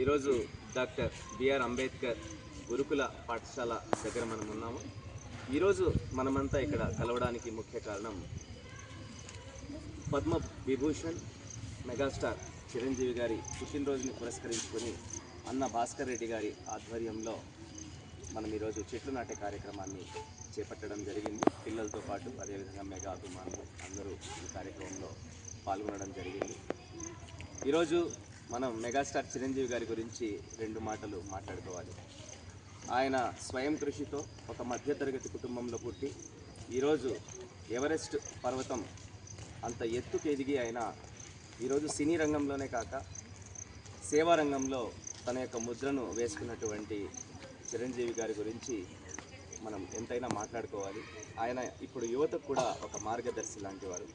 ఈరోజు doctor BR Ambedkar గురుకుల పాఠశాల దగ్గర మనం ఉన్నాము. ఈరోజు మనమంతా ఇక్కడ కలవడానికి ముఖ్య కారణం పద్మ విభూషణ్ మెగాస్టార్ చిరంజీవి గారి పుట్టినరోజుని పురస్కరించుకొని అన్న భాస్కర్ రెడ్డి గారి ఆధ్వర్యంలో మనం ఈరోజు చెట్లు నాటే కార్యక్రమాన్ని చేపట్టడం జరిగింది. పిల్లలతో పాటు అదేవిధంగా మెగా అభిమానులు అందరూ ఈ కార్యక్రమంలో పాల్గొనడం జరిగింది. ఈరోజు మనం మెగాస్టార్ చిరంజీవి గారి గురించి రెండు మాటలు మాట్లాడుకోవాలి. ఆయన స్వయం కృషితో ఒక మధ్యతరగతి కుటుంబంలో పుట్టి ఈరోజు ఎవరెస్ట్ పర్వతం అంత ఎత్తుకు ఎదిగి ఆయన ఈరోజు సినీ రంగంలోనే కాక సేవా రంగంలో తన యొక్క ముద్రను వేసుకున్నటువంటి చిరంజీవి గారి గురించి మనం ఎంతైనా మాట్లాడుకోవాలి. ఆయన ఇప్పుడు యువతకు కూడా ఒక మార్గదర్శి లాంటివారు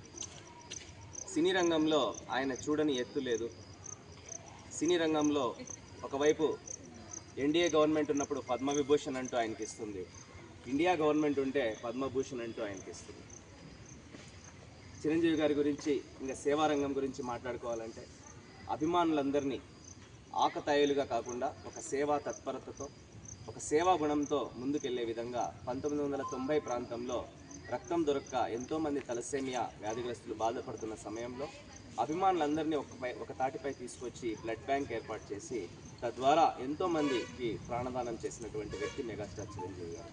సినీ రంగంలో ఆయన చూడని ఎత్తు లేదు. సినీ రంగంలో ఒకవైపు ఎన్డీఏ గవర్నమెంట్ ఉన్నప్పుడు పద్మవిభూషణ్ అంటూ ఆయనకి ఇస్తుంది. ఇండియా గవర్నమెంట్ ఉంటే పద్మభూషణ్ అంటూ ఆయనకి ఇస్తుంది. చిరంజీవి గారి గురించి ఇంకా సేవా రంగం గురించి మాట్లాడుకోవాలంటే అభిమానులందరినీ ఆకతాయిలుగా కాకుండా ఒక సేవా తత్పరతతో ఒక సేవా గుణంతో ముందుకెళ్ళే విధంగా పంతొమ్మిది వందల తొంభై ప్రాంతంలో రక్తం దొరక్క ఎంతోమంది తలసేమియా వ్యాధిగ్రస్తులు బాధపడుతున్న సమయంలో అభిమానులందరినీ ఒక ఒకతాటిపై ఒక తాటిపై తీసుకొచ్చి బ్లడ్ బ్యాంక్ ఏర్పాటు చేసి తద్వారా ఎంతోమందికి ప్రాణదానం చేసినటువంటి వ్యక్తి మెగాస్టార్ చిరంజీవి గారు.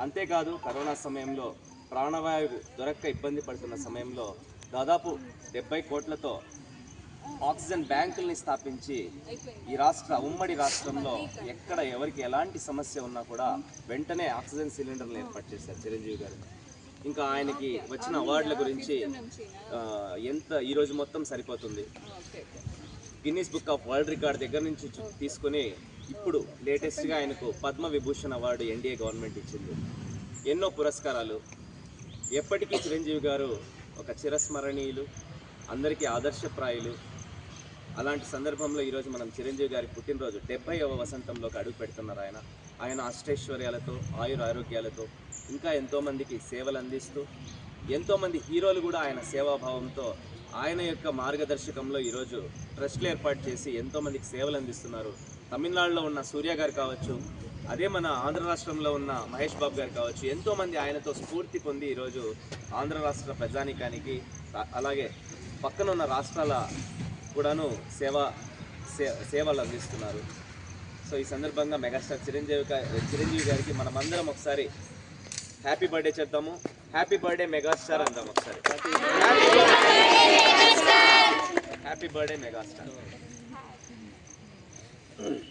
అంతేకాదు కరోనా సమయంలో ప్రాణవాయువు దొరక్క ఇబ్బంది పడుతున్న సమయంలో దాదాపు డెబ్బై కోట్లతో ఆక్సిజన్ బ్యాంకుల్ని స్థాపించి ఈ రాష్ట్ర ఉమ్మడి రాష్ట్రంలో ఎక్కడ ఎవరికి ఎలాంటి సమస్య ఉన్నా కూడా వెంటనే ఆక్సిజన్ సిలిండర్లు ఏర్పాటు చేశారు చిరంజీవి గారు. ఇంకా ఆయనకి వచ్చిన అవార్డుల గురించి ఎంత ఈరోజు మొత్తం సరిపోతుంది. Guinness book of world record దగ్గర నుంచి తీసుకుని ఇప్పుడు లేటెస్ట్గా ఆయనకు Padma Vibhushan award NDA government ఇచ్చింది. ఎన్నో పురస్కారాలు. ఎప్పటికీ చిరంజీవి గారు ఒక చిరస్మరణీయులు అందరికీ ఆదర్శప్రాయులు. అలాంటి సందర్భంలో ఈరోజు మనం చిరంజీవి గారి పుట్టినరోజు డెబ్బైవ వసంతంలోకి అడుగు పెడుతున్నారు ఆయన. ఆయన అష్టైశ్వర్యాలతో ఆయుర ఆరోగ్యాలతో ఇంకా ఎంతోమందికి సేవలు అందిస్తూ ఎంతోమంది హీరోలు కూడా ఆయన సేవాభావంతో ఆయన యొక్క మార్గదర్శకంలో ఈరోజు ట్రస్ట్లు ఏర్పాటు చేసి ఎంతోమందికి సేవలు అందిస్తున్నారు. తమిళనాడులో ఉన్న సూర్య గారు కావచ్చు అదే మన ఆంధ్ర రాష్ట్రంలో ఉన్న మహేష్ బాబు గారు కావచ్చు ఎంతోమంది ఆయనతో స్ఫూర్తి పొంది ఈరోజు ఆంధ్ర రాష్ట్ర ప్రజానికానికి అలాగే పక్కనున్న రాష్ట్రాల కూడాను సేవ సే- సేవలు అందిస్తున్నారు. సో ఈ సందర్భంగా మెగాస్టార్ చిరంజీవి చిరంజీవి గారికి మనమందరం ఒకసారి హ్యాపీ బర్త్డే చెప్దాము హ్యాపీ బర్త్డే మెగాస్టార్ అందాం ఒకసారి. Happy birthday megastar.